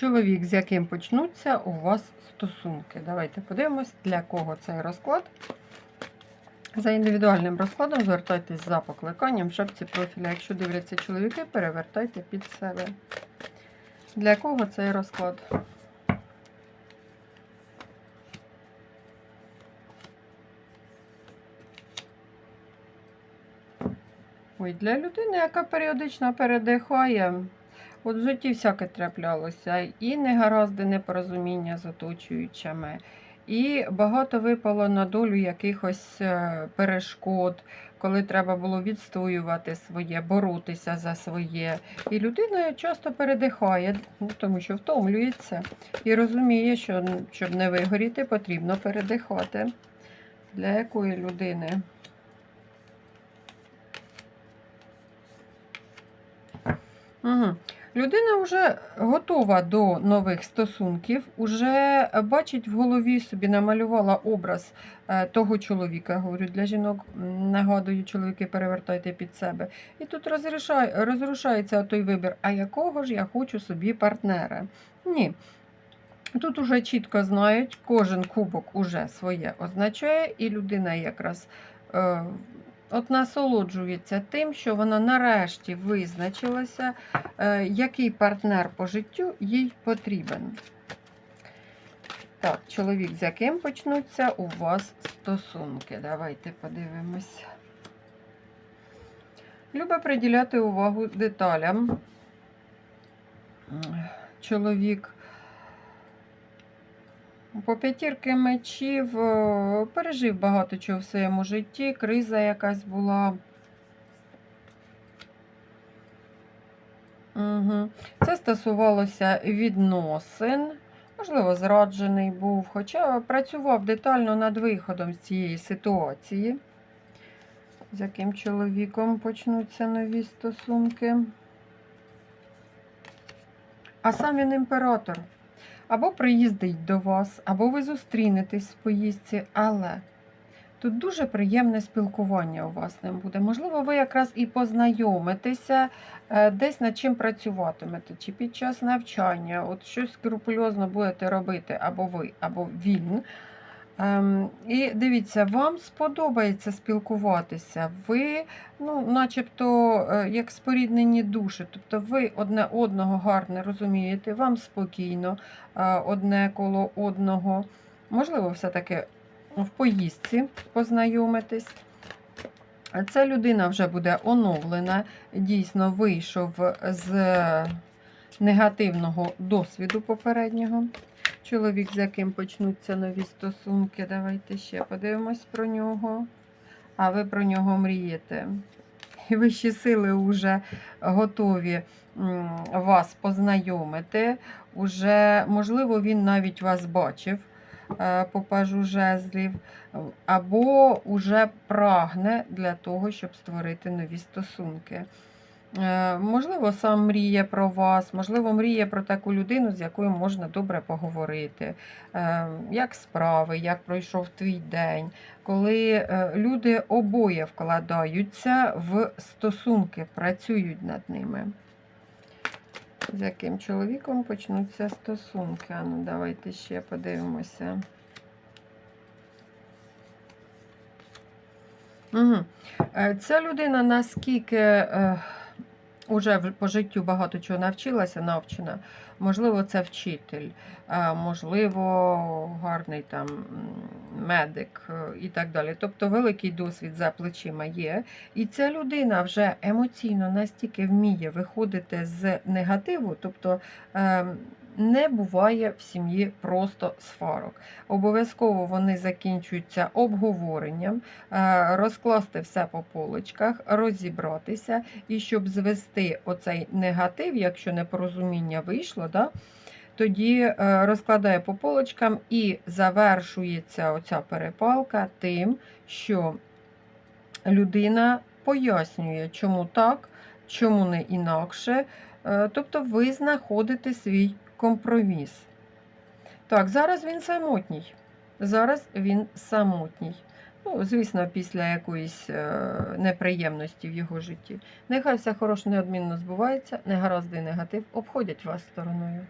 чоловік, з яким почнуться у вас стосунки. Давайте подивимось, для кого цей розклад. За індивідуальним розкладом звертайтесь за покликанням в шапці профіля. Якщо дивляться чоловіки, перевертайте під себе. Для кого цей розклад? Ой, для людини, яка періодично передихає, от в житті всяке траплялося, і негаразди, непорозуміння з оточуючими, і багато випало на долю якихось е, перешкод, коли треба було відстоювати своє, боротися за своє. І людина часто передихає, ну, тому що втомлюється і розуміє, що щоб не вигоріти, потрібно передихати. Для якої людини? Угу. Людина вже готова до нових стосунків, вже бачить в голові собі, намалювала образ е, того чоловіка. Говорю, для жінок нагадую, чоловіки перевертайте під себе. І тут розрушається той вибір, а якого ж я хочу собі партнера? Ні. Тут уже чітко знають, кожен кубок уже своє означає, і людина якраз е, от насолоджується тим, що вона нарешті визначилася, е, який партнер по життю їй потрібен. Так, чоловік, з яким почнуться у вас стосунки. Давайте подивимось. Любить приділяти увагу деталям. Чоловік по п'ятірки мечів е, пережив багато чого в своєму житті, криза якась була. Угу. Це стосувалося відносин. Можливо, зраджений був, хоча працював детально над виходом з цієї ситуації. З яким чоловіком почнуться нові стосунки. А сам він імператор. Або приїздить до вас, або ви зустрінетесь в поїздці, але тут дуже приємне спілкування у вас ним буде. Можливо, ви якраз і познайомитеся, е, десь над чим працюватимете, чи під час навчання, от щось скрупульозно будете робити, або ви, або він. Ем, І дивіться, вам сподобається спілкуватися. Ви, ну, начебто, е, як споріднені душі, тобто ви одне одного гарно розумієте, вам спокійно е, одне коло одного. Можливо, все-таки в поїздці познайомитись. Ця людина вже буде оновлена, дійсно вийшов з негативного досвіду попереднього. Чоловік, з яким почнуться нові стосунки. Давайте ще подивимось про нього. А ви про нього мрієте. І вищі сили вже готові вас познайомити. Уже, можливо, він навіть вас бачив е, по пажу жезлів, або уже прагне для того, щоб створити нові стосунки. Е, Можливо, сам мріє про вас, можливо, мріє про таку людину, з якою можна добре поговорити. Е, Як справи, як пройшов твій день, коли е, люди обоє вкладаються в стосунки, працюють над ними. З яким чоловіком почнуться стосунки? Ну, давайте ще подивимося. Угу. Ця людина наскільки. Уже по життю багато чого навчилася, навчена. Можливо, це вчитель, можливо, гарний там медик е, і так далі. Тобто великий досвід за плечима є. І ця людина вже емоційно настільки вміє виходити з негативу, тобто ем, не буває в сім'ї просто сварок. Обов'язково вони закінчуються обговоренням, е, розкласти все по полочках, розібратися. І щоб звести оцей негатив, якщо непорозуміння вийшло, да, тоді е, розкладає по полочкам і завершується оця перепалка тим, що людина пояснює, чому так, чому не інакше. Е, Тобто ви знаходите свій компроміс. Так, зараз він самотній. Зараз він самотній. Ну, звісно, після якоїсь е, неприємності в його житті. Нехай все хороше неодмінно збувається, негаразди і негатив обходять вас стороною.